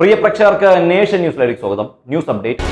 പ്രിയ പ്രേക്ഷകർക്ക് നേഷൻ ന്യൂസിലേക്ക് സ്വാഗതം. News update.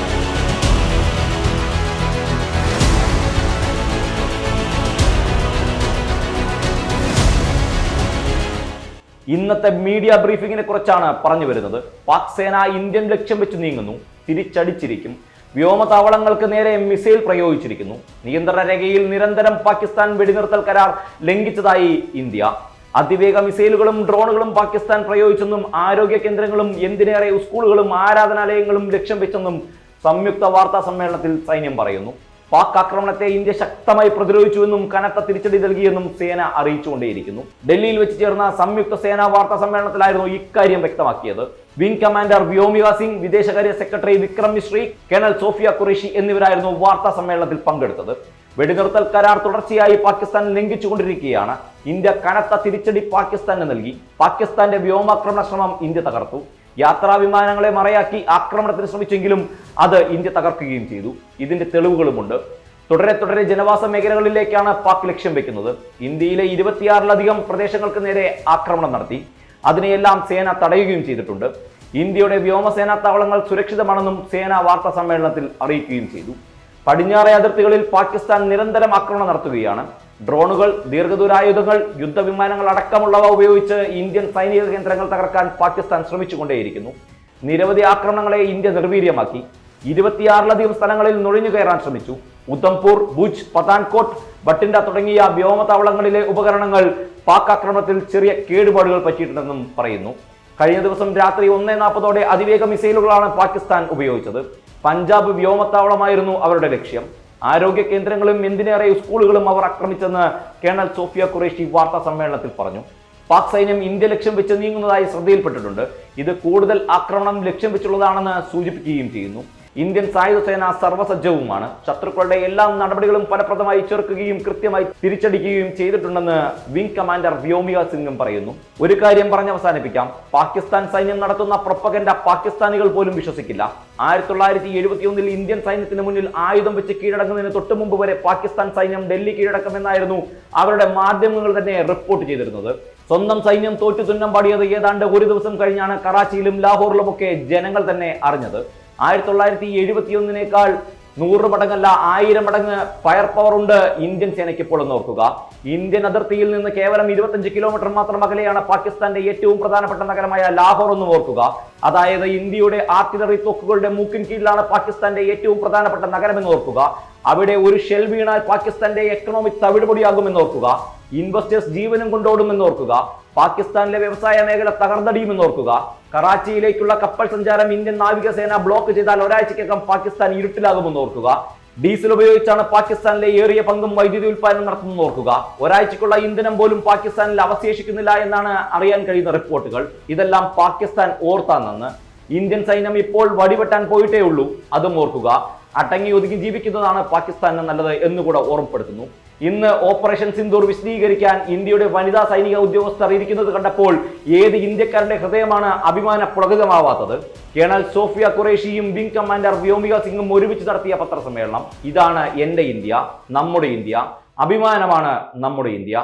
ഇന്നത്തെ മീഡിയ ബ്രീഫിംഗിനെ കുറിച്ചാണ് പറഞ്ഞു വരുന്നത്. പാക് സേന ഇന്ത്യൻ ലക്ഷ്യം വെച്ച് നീങ്ങുന്നു. തിരിച്ചടിച്ചിരിക്കും. വ്യോമതാവളങ്ങൾക്ക് നേരെ മിസൈൽ പ്രയോഗിച്ചിരിക്കുന്നു. നിയന്ത്രണ രേഖയിൽ നിരന്തരം പാകിസ്ഥാൻ വെടിനിർത്തൽ കരാർ ലംഘിച്ചതായി ഇന്ത്യ. അതിവേഗ മിസൈലുകളും ഡ്രോണുകളും പാകിസ്ഥാൻ പ്രയോഗിച്ചെന്നും ആരോഗ്യ കേന്ദ്രങ്ങളും എന്തിനേറെ സ്കൂളുകളും ആരാധനാലയങ്ങളും ലക്ഷ്യം വെച്ചെന്നും സംയുക്ത വാർത്താ സമ്മേളനത്തിൽ സൈന്യം പറയുന്നു. പാക് ആക്രമണത്തെ ഇന്ത്യ ശക്തമായി പ്രതിരോധിച്ചുവെന്നും കനത്ത തിരിച്ചടി നൽകിയെന്നും സേന അറിയിച്ചുകൊണ്ടേയിരിക്കുന്നു. ഡൽഹിയിൽ വെച്ച് ചേർന്ന സംയുക്ത സേനാ വാർത്താ സമ്മേളനത്തിലായിരുന്നു ഇക്കാര്യം വ്യക്തമാക്കിയത്. വിംഗ് കമാൻഡർ വ്യോമിക സിംഗ് വിദേശകാര്യ സെക്രട്ടറി വിക്രം മിശ്രി കേണൽ സോഫിയ ഖുറേഷി എന്നിവരായിരുന്നു വാർത്താ സമ്മേളനത്തിൽ പങ്കെടുത്തത്. വെടിനിർത്തൽ കരാർ തുടർച്ചയായി പാകിസ്ഥാൻ ലംഘിച്ചുകൊണ്ടിരിക്കുകയാണ്. ഇന്ത്യ കനത്ത തിരിച്ചടി പാകിസ്ഥാന് നൽകി. പാകിസ്ഥാന്റെ വ്യോമാക്രമണ ശ്രമം ഇന്ത്യ തകർത്തു. യാത്രാ വിമാനങ്ങളെ മറയാക്കി ആക്രമണത്തിന് ശ്രമിച്ചെങ്കിലും അത് ഇന്ത്യ തകർക്കുകയും ചെയ്തു. ഇതിന്റെ തെളിവുകളുമുണ്ട്. തുടരെ തുടരെ ജനവാസ മേഖലകളിലേക്കാണ് പാക് ലക്ഷ്യം വെക്കുന്നത്. ഇന്ത്യയിലെ ഇരുപത്തിയാറിലധികം പ്രദേശങ്ങൾക്ക് നേരെ ആക്രമണം നടത്തി. അതിനെയെല്ലാം സേന തടയുകയും ചെയ്തിട്ടുണ്ട്. ഇന്ത്യയുടെ വ്യോമസേനാ താവളങ്ങൾ സുരക്ഷിതമാണെന്നും സേനാ വാർത്താ സമ്മേളനത്തിൽ അറിയിക്കുകയും ചെയ്തു. പടിഞ്ഞാറെ അതിർത്തികളിൽ പാകിസ്ഥാൻ നിരന്തരം ആക്രമണം നടത്തുകയാണ്. ഡ്രോണുകൾ ദീർഘദൂരായുധങ്ങൾ യുദ്ധവിമാനങ്ങൾ അടക്കമുള്ളവ ഉപയോഗിച്ച് ഇന്ത്യൻ സൈനിക കേന്ദ്രങ്ങൾ തകർക്കാൻ പാകിസ്ഥാൻ ശ്രമിച്ചുകൊണ്ടേയിരിക്കുന്നു. നിരവധി ആക്രമണങ്ങളെ ഇന്ത്യ നിർവീര്യമാക്കി. ഇരുപത്തിയാറിലധികം സ്ഥലങ്ങളിൽ നുഴഞ്ഞു കയറാൻ ശ്രമിച്ചു. ഉദ്ധംപൂർ ഭുജ് പത്താൻകോട്ട് ബട്ടിൻഡ തുടങ്ങിയ വ്യോമതാവളങ്ങളിലെ ഉപകരണങ്ങൾ പാക് ആക്രമണത്തിൽ ചെറിയ കേടുപാടുകൾ പറ്റിയിട്ടുണ്ടെന്നും പറയുന്നു. കഴിഞ്ഞ ദിവസം രാത്രി ഒന്നേ നാൽപ്പതോടെ അതിവേഗ മിസൈലുകളാണ് പാകിസ്ഥാൻ ഉപയോഗിച്ചത്. പഞ്ചാബ് വ്യോമത്താവളമായിരുന്നു അവരുടെ ലക്ഷ്യം. ആരോഗ്യ കേന്ദ്രങ്ങളും എന്തിനേറെ സ്കൂളുകളും അവർ ആക്രമിച്ചെന്ന് കേണൽ സോഫിയ ഖുറേഷി വാർത്താ സമ്മേളനത്തിൽ പറഞ്ഞു. പാക് സൈന്യം ഇന്ത്യ ലക്ഷ്യം വെച്ച് നീങ്ങുന്നതായി ശ്രദ്ധയിൽപ്പെട്ടിട്ടുണ്ട്. ഇത് കൂടുതൽ ആക്രമണം ലക്ഷ്യം വെച്ചുള്ളതാണെന്ന് സൂചിപ്പിക്കുകയും ചെയ്യുന്നു. ഇന്ത്യൻ സായുധ സേന സർവസജ്ജവുമാണ്. ശത്രുക്കളുടെ എല്ലാ നടപടികളും ഫലപ്രദമായി ചെറുക്കുകയും കൃത്യമായി തിരിച്ചടിക്കുകയും ചെയ്തിട്ടുണ്ടെന്ന് വിംഗ് കമാൻഡർ വ്യോമിക സിംഗും പറയുന്നു. ഒരു കാര്യം പറഞ്ഞ് അവസാനിപ്പിക്കാം. പാകിസ്ഥാൻ സൈന്യം നടത്തുന്ന പ്രൊപ്പഗൻഡ പാകിസ്ഥാനികൾ പോലും വിശ്വസിക്കില്ല. ആയിരത്തി തൊള്ളായിരത്തി എഴുപത്തിയൊന്നിൽ ഇന്ത്യൻ സൈന്യത്തിന് മുന്നിൽ ആയുധം വെച്ച് കീഴടങ്ങുന്നതിന് തൊട്ടു മുമ്പ് വരെ പാകിസ്ഥാൻ സൈന്യം ഡൽഹി കീഴടക്കുമെന്നായിരുന്നു അവരുടെ മാധ്യമങ്ങൾ തന്നെ റിപ്പോർട്ട് ചെയ്തിരുന്നത്. സ്വന്തം സൈന്യം തോറ്റു തുന്നം പാടിയത് ഏതാണ്ട് ഒരു ദിവസം കഴിഞ്ഞാണ് കറാച്ചിയിലും ലാഹോറിലുമൊക്കെ ജനങ്ങൾ തന്നെ അറിഞ്ഞത്. ആയിരത്തി തൊള്ളായിരത്തി എഴുപത്തിയൊന്നിനേക്കാൾ നൂറ് മടങ്ങല്ല ആയിരം മടങ്ങ് ഫയർ പവർ ഉണ്ട് ഇന്ത്യൻ സേനയ്ക്ക് ഇപ്പോൾ എന്ന് ഓർക്കുക. ഇന്ത്യൻ അതിർത്തിയിൽ നിന്ന് കേവലം ഇരുപത്തഞ്ച് കിലോമീറ്റർ മാത്രം അകലെയാണ് പാകിസ്ഥാന്റെ ഏറ്റവും പ്രധാനപ്പെട്ട നഗരമായ ലാഹോർ എന്ന് ഓർക്കുക. അതായത് ഇന്ത്യയുടെ ആർട്ടിലറി തോക്കുകളുടെ മൂക്കിൻ കീഴിലാണ് പാകിസ്ഥാന്റെ ഏറ്റവും പ്രധാനപ്പെട്ട നഗരമെന്ന് ഓർക്കുക. അവിടെ ഒരു ഷെൽ വീണാൽ പാകിസ്ഥാന്റെ എക്കണോമിക് തവിടുപൊടിയാകുമെന്ന് ഓർക്കുക. ഇൻവെസ്റ്റേഴ്സ് ജീവനും കൊണ്ടോടുമെന്ന് ഓർക്കുക. പാകിസ്ഥാനിലെ വ്യവസായ മേഖല തകർന്നടിയുമെന്ന് ഓർക്കുക. കറാച്ചിയിലേക്കുള്ള കപ്പൽ സഞ്ചാരം ഇന്ത്യൻ നാവികസേന ബ്ലോക്ക് ചെയ്താൽ ഒരാഴ്ചക്കകം പാകിസ്ഥാൻ ഇരുട്ടിലാകുമെന്ന് ഓർക്കുക. ഡീസൽ ഉപയോഗിച്ചാണ് പാകിസ്ഥാനിലെ ഏറിയ പങ്കും വൈദ്യുതി ഉൽപ്പാദനം നടത്തുന്നത് ഓർക്കുക. ഒരാഴ്ചക്കുള്ള ഇന്ധനം പോലും പാകിസ്ഥാനിൽ അവശേഷിക്കുന്നില്ല എന്നാണ് അറിയാൻ കഴിയുന്ന റിപ്പോർട്ടുകൾ. ഇതെല്ലാം പാകിസ്ഥാൻ ഓർത്താണെന്ന്. ഇന്ത്യൻ സൈന്യം ഇപ്പോൾ വടിവെട്ടാൻ പോയിട്ടേ ഉള്ളൂ അതും ഓർക്കുക. അടങ്ങി ഒതുങ്ങി ജീവിക്കുന്നതാണ് പാകിസ്ഥാന് നല്ലത് എന്നുകൂടെ ഓർമ്മപ്പെടുത്തുന്നു. ഇന്ന് ഓപ്പറേഷൻ സിന്ദൂർ വിശദീകരിക്കാൻ ഇന്ത്യയുടെ വനിതാ സൈനിക ഉദ്യോഗസ്ഥർ ഇരിക്കുന്നത് കണ്ടപ്പോൾ ഏത് ഇന്ത്യക്കാരന്റെ ഹൃദയമാണ് അഭിമാന പുളകിതമാവാത്തത്? കേണൽ സോഫിയ ഖുറേഷിയും വിംഗ് കമാൻഡർ വ്യോമിക സിംഗും ഒരുമിച്ച് നടത്തിയ പത്രസമ്മേളനം. ഇതാണ് എന്റെ ഇന്ത്യ നമ്മുടെ ഇന്ത്യ. അഭിമാനമാണ് നമ്മുടെ ഇന്ത്യ.